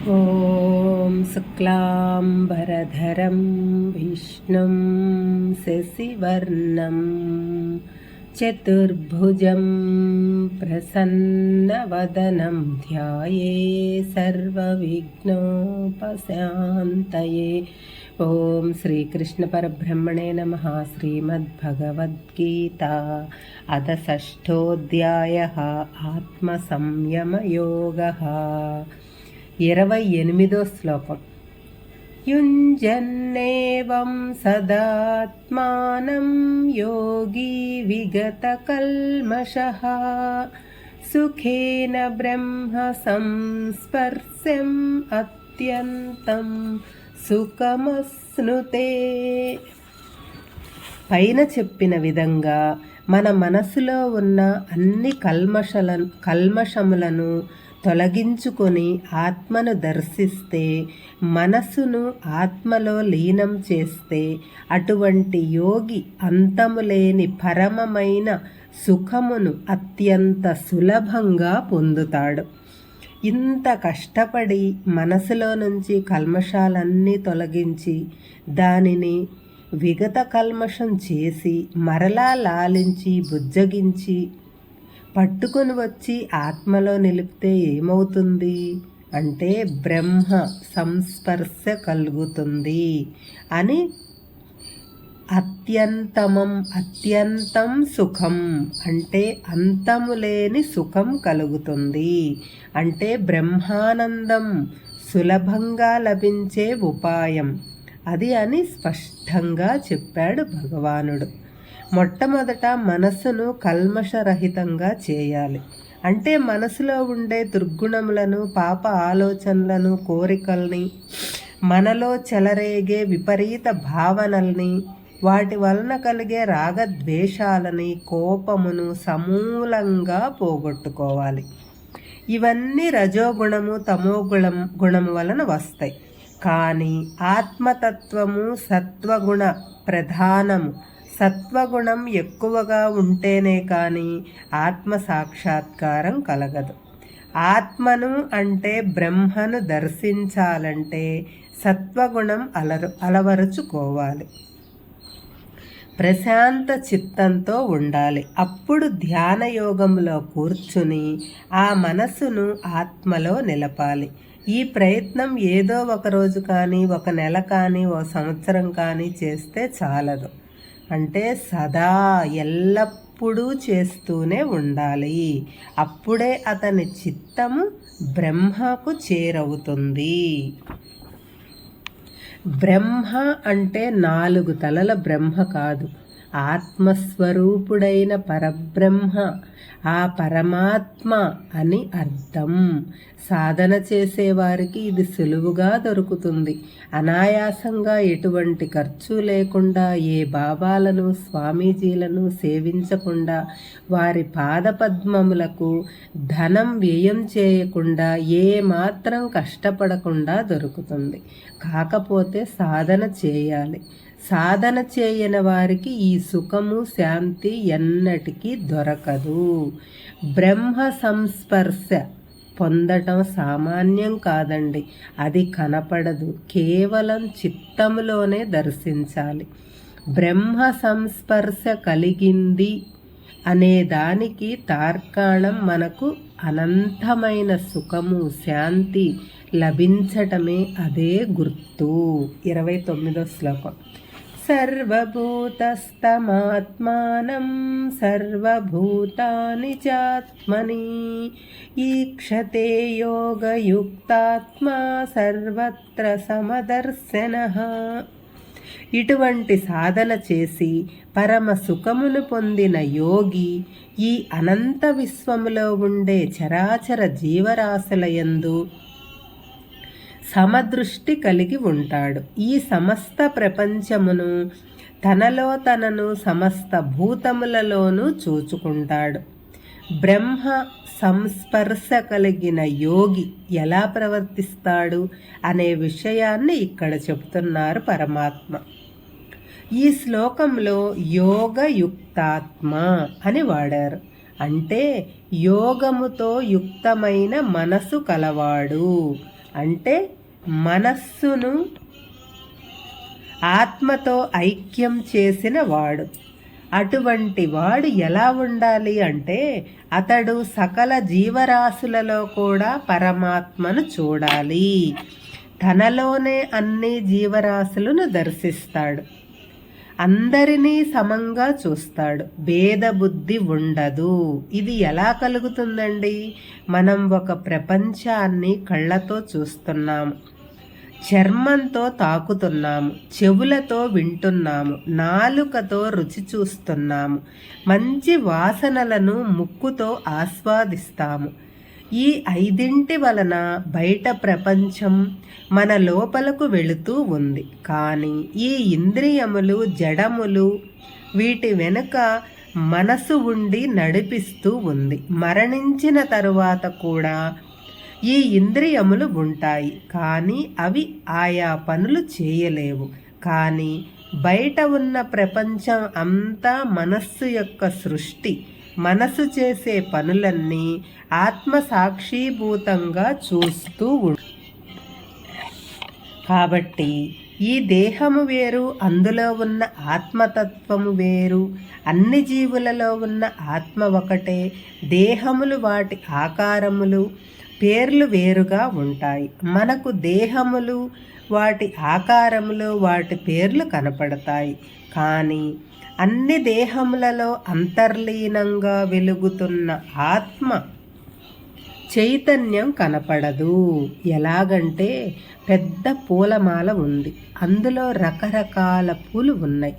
ॐ शुक्लाम्बरधरं विष्णुं शशिवर्णं चतुर्भुजं प्रसन्नवदनं ध्याये सर्वविघ्नोपशान्तये। ॐ श्रीकृष्णपरब्रह्मणे नमः। श्रीमद्भगवद्गीता अथ षष्ठोऽध्यायः आत्मसंयमयोगः। ఇరవై ఎనిమిదో శ్లోకం. యుంజన్నేవం సదాత్మానం యోగి విగతకల్మష సుఖేన బ్రహ్మ సంస్పర్శం అత్యంతం సుఖమస్నుతే. పైన చెప్పిన విధంగా మన మనసులో ఉన్న అన్ని కల్మషల కల్మషములను తొలగించుకొని ఆత్మను దర్శిస్తే మనసును ఆత్మలో లీనం చేస్తే అటువంటి యోగి అంతములేని పరమమైన సుఖమును అత్యంత సులభంగా పొందుతాడు. ఇంత కష్టపడి మనసులో నుంచి కల్మషాలన్నీ తొలగించి దానిని విగత కల్మషం చేసి మరలా లాలించి బుజ్జగించి పట్టుకొని వచ్చి ఆత్మలో నిలిపితే ఏమవుతుంది? అంటే బ్రహ్మ సంస్పర్శ కలుగుతుంది అని అత్యంతమం అత్యంతం సుఖం. అంటే అంతము లేని సుఖం కలుగుతుంది. అంటే బ్రహ్మానందం సులభంగా లభించే ఉపాయం. అది అని స్పష్టంగా చెప్పాడు భగవానుడు. మొట్టమొదట మనస్సును కల్మషరహితంగా చేయాలి. అంటే మనసులో ఉండే దుర్గుణములను పాప ఆలోచనలను కోరికల్ని మనలో చెలరేగే విపరీత భావనల్ని వాటి వలన కలిగే రాగద్వేషాలని కోపమును సమూలంగా పోగొట్టుకోవాలి. ఇవన్నీ రజోగుణము తమో గుణం గుణము వలన వస్తాయి. కానీ ఆత్మతత్వము సత్వగుణ ప్రధానము. సత్వగుణం ఎక్కువగా ఉంటేనే కానీ ఆత్మ సాక్షాత్కారం కలగదు. ఆత్మను అంటే బ్రహ్మను దర్శించాలంటే సత్వగుణం అలరు అలవరుచుకోవాలి. ప్రశాంత చిత్తంతో ఉండాలి. అప్పుడు ధ్యాన యోగంలో కూర్చుని ఆ మనసును ఆత్మలో నిలపాలి. ఈ ప్రయత్నం ఏదో ఒక రోజు కానీ ఒక నెల కానీ ఓ సంవత్సరం కానీ చేస్తే చాలదు. అంటే సదా ఎల్లప్పుడూ చేస్తూనే ఉండాలి. అప్పుడే అతని చిత్తము బ్రహ్మకు చేరవుతుంది. బ్రహ్మ అంటే నాలుగు తలల బ్రహ్మ కాదు. ఆత్మస్వరూపుడైన పరబ్రహ్మ ఆ పరమాత్మ అని అర్థం. సాధన చేసేవారికి ఇది సులువుగా దొరుకుతుంది. అనాయాసంగా ఎటువంటి ఖర్చు లేకుండా ఏ బాబాలను స్వామీజీలను సేవించకుండా వారి పాదపద్మములకు ధనం వ్యయం చేయకుండా ఏ మాత్రం కష్టపడకుండా దొరుకుతుంది. కాకపోతే సాధన చేయాలి. సాధన చేయని వారికి ఈ సుఖము శాంతి ఎన్నటికీ దొరకదు. బ్రహ్మ సంస్పర్శ పొందటం సామాన్యం కాదండి. అది కనపడదు. కేవలం చిత్తములోనే దర్శించాలి. బ్రహ్మ సంస్పర్శ కలిగింది అనే దానికి తార్కాణం మనకు అనంతమైన సుఖము శాంతి లభించటమే అదే గుర్తు. ఇరవై తొమ్మిదో శ్లోకం. सर्वभूतस्तमात्मानं सर्वभूतानि चात्मनि ईक्षते योगयुक्तात्मा సర్వత్ర సమదర్శన ఇటువంటి సాధన చేసి పరమ సుఖమును పొందిన యోగి ఈ అనంత విశ్వములో ఉండే చరాచర జీవరాశులయందు సమదృష్టి కలిగి ఉంటాడు. ఈ సమస్త ప్రపంచమును తనలో తనను సమస్త భూతములలోనూ చూచుకుంటాడు. బ్రహ్మ సంస్పర్శ కలిగిన యోగి ఎలా ప్రవర్తిస్తాడు అనే విషయాన్ని ఇక్కడ చెబుతున్నారు పరమాత్మ. ఈ శ్లోకంలో యోగయుక్తాత్మ అని వాడారు. అంటే యోగముతో యుక్తమైన మనసు కలవాడు. అంటే మనస్సును ఆత్మతో ఐక్యం చేసిన వాడు. అటువంటి వాడు ఎలా ఉండాలి అంటే అతడు సకల జీవరాశులలో కూడా పరమాత్మను చూడాలి. తనలోనే అన్ని జీవరాశులను దర్శిస్తాడు. అందరినీ సమంగా చూస్తాడు. భేద బుద్ధి ఉండదు. ఇది ఎలా కలుగుతుందండి? మనం ఒక ప్రపంచాన్ని కళ్ళతో చూస్తున్నాము చర్మంతో తాకుతున్నాము చెవులతో వింటున్నాము నాలుకతో రుచి చూస్తున్నాము మంచి వాసనలను ముక్కుతో ఆస్వాదిస్తాము. ఈ ఐదింటి వలన బయట ప్రపంచం మన లోపలకు వెళుతూ ఉంది. కానీ ఈ ఇంద్రియములు జడములు వీటి వెనుక మనసు ఉండి నడిపిస్తూ ఉంది. మరణించిన తరువాత కూడా ఈ ఇంద్రియములు ఉంటాయి కానీ అవి ఆయా పనులు చేయలేవు. కానీ బయట ఉన్న ప్రపంచం అంతా మనస్సు యొక్క సృష్టి. మనసు చేసే పనులన్నీ ఆత్మ సాక్షీభూతంగా చూస్తూ కాబట్టి ఈ దేహము వేరు అందులో ఉన్న ఆత్మతత్వము వేరు అన్ని జీవులలో ఉన్న ఆత్మ ఒకటే. దేహములు వాటి ఆకారములు పేర్లు వేరుగా ఉంటాయి. మనకు దేహములు వాటి ఆకారములు వాటి పేర్లు కనపడతాయి. కానీ అన్ని దేహములలో అంతర్లీనంగా వెలుగుతున్న ఆత్మ చైతన్యం కనపడదు. ఎలాగంటే పెద్ద పూలమాల ఉంది. అందులో రకరకాల పూలు ఉన్నాయి.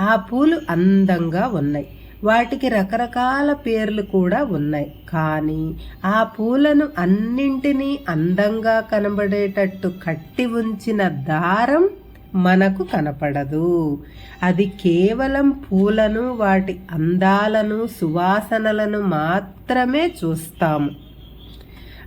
ఆ పూలు అందంగా ఉన్నాయి. వాటికి రకరకాల పేర్లు కూడా ఉన్నాయి. కానీ ఆ పూలను అన్నింటినీ అందంగా కనబడేటట్టు కట్టి ఉంచిన దారం మనకు కనపడదు. అది కేవలం పూలను వాటి అందాలను సువాసనలను మాత్రమే చూస్తాము.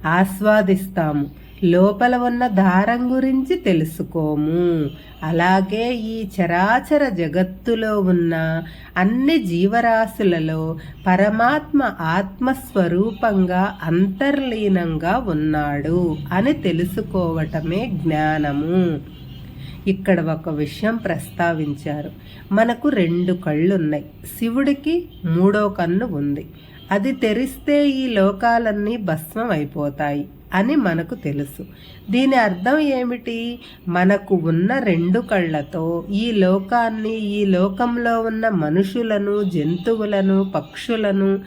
ఆస్వాదిస్తాము. లోపల ఉన్న దారం గురించి తెలుసుకోము. అలాగే ఈ చరాచర జగత్తులో ఉన్న అన్ని జీవరాశులలో పరమాత్మ ఆత్మస్వరూపంగా అంతర్లీనంగా ఉన్నాడు అని తెలుసుకోవటమే జ్ఞానము. ఇక్కడ ఒక విషయం ప్రస్తావించారు. మనకు రెండు కళ్ళున్నాయి. శివుడికి మూడో కన్ను ఉంది. అది తెరిస్తే ఈ లోకాలన్నీ భస్మం అయిపోతాయి అని మనకు తెలుసు. దీని అర్థం ఏమిటి? మనకు ఉన్న రెండు కళ్ళతో ఈ లోకాన్ని ఈ లోకంలో ఉన్న మనుషులను జంతువులను పక్షులను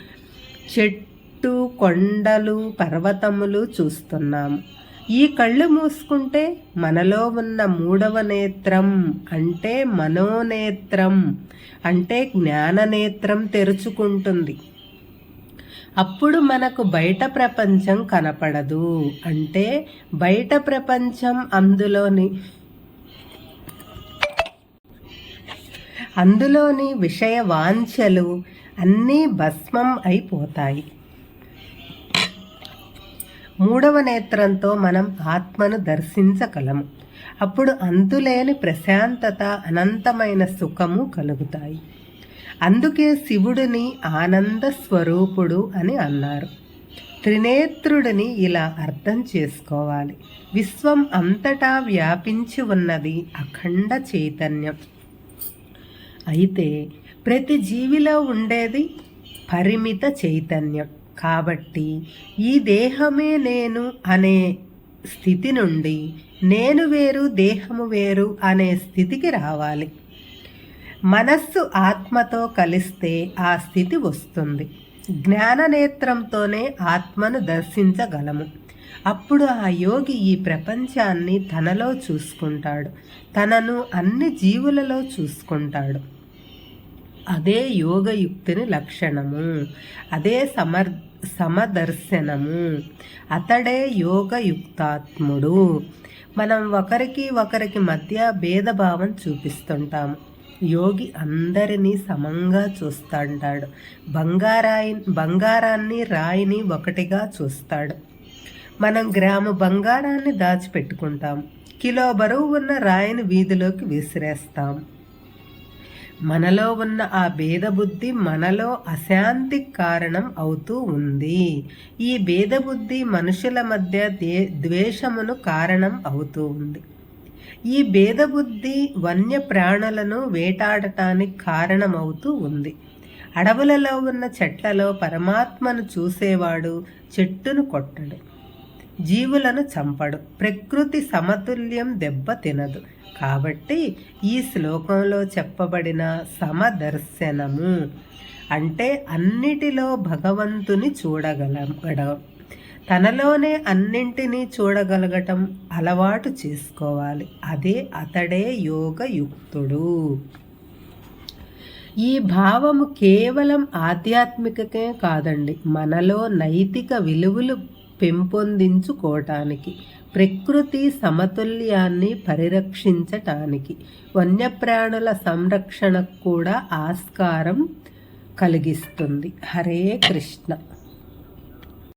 చెట్టు కొండలు పర్వతములు చూస్తున్నాం. ఈ కళ్ళు మూసుకుంటే మనలో ఉన్న మూడవ నేత్రం అంటే మనోనేత్రం అంటే జ్ఞాననేత్రం తెరుచుకుంటుంది. అప్పుడు మనకు బయట ప్రపంచం కనపడదు. అంటే బయట ప్రపంచం అందులోని అందులోని విషయ వాంఛలు అన్నీ భస్మం అయిపోతాయి. మూడవ నేత్రంతో మనం ఆత్మను దర్శించగలము. అప్పుడు అంతులేని ప్రశాంతత అనంతమైన సుఖము కలుగుతాయి. అందుకే శివుడిని ఆనంద స్వరూపుడు అని అన్నారు. త్రినేత్రుడిని ఇలా అర్థం చేసుకోవాలి. విశ్వం అంతటా వ్యాపించి ఉన్నది అఖండ చైతన్యం. అయితే ప్రతి జీవిలో ఉండేది పరిమిత చైతన్యం. కాబట్టి ఈ దేహమే నేను అనే స్థితి నుండి నేను వేరు దేహము వేరు అనే స్థితికి రావాలి. మనస్సు ఆత్మతో కలిస్తే ఆ స్థితి వస్తుంది. జ్ఞాననేత్రంతోనే ఆత్మను దర్శించగలము. అప్పుడు ఆ యోగి ఈ ప్రపంచాన్ని తనలో చూసుకుంటాడు. తనను అన్ని జీవులలో చూసుకుంటాడు. అదే యోగయుక్తిని లక్షణము. అదే సమర్ సమదర్శనము. అతడే యోగయుక్తాత్ముడు. మనం ఒకరికి ఒకరికి మధ్య భేదభావం చూపిస్తుంటాము. యోగి అందరినీ సమంగా చూస్తాడు బంగారాయి బంగారాన్ని రాయిని ఒకటిగా చూస్తాడు. మనం గ్రామ బంగారాన్ని దాచిపెట్టుకుంటాం. కిలో బరువు ఉన్న రాయిని వీధిలోకి విసిరేస్తాం. మనలో ఉన్న ఆ భేదబుద్ధి మనలో అశాంతి కారణం అవుతూ ఉంది. ఈ భేదబుద్ధి మనుషుల మధ్య దే ద్వేషమును కారణం అవుతూ ఉంది. ఈ భేదబుద్ధి వన్య ప్రాణులను వేటాడటానికి కారణమవుతూ ఉంది. అడవులలో ఉన్న చెట్లలో పరమాత్మను చూసేవాడు చెట్టును కొట్టడు జీవులను చంపడు ప్రకృతి సమతుల్యం దెబ్బ తినదు. కాబట్టి ఈ శ్లోకంలో చెప్పబడిన సమదర్శనము అంటే అన్నిటిలో భగవంతుని చూడగలగడం తనలోనే అన్నింటినీ చూడగలగటం అలవాటు చేసుకోవాలి. అదే అతడే యోగయుక్తుడు. ఈ భావము కేవలం ఆధ్యాత్మికకే కాదండి. మనలో నైతిక విలువలు పెంపొందించుకోవటానికి ప్రకృతి సమతుల్యాన్ని పరిరక్షించటానికి వన్యప్రాణుల సంరక్షణకు కూడా ఆస్కారం కలిగిస్తుంది. హరే కృష్ణ.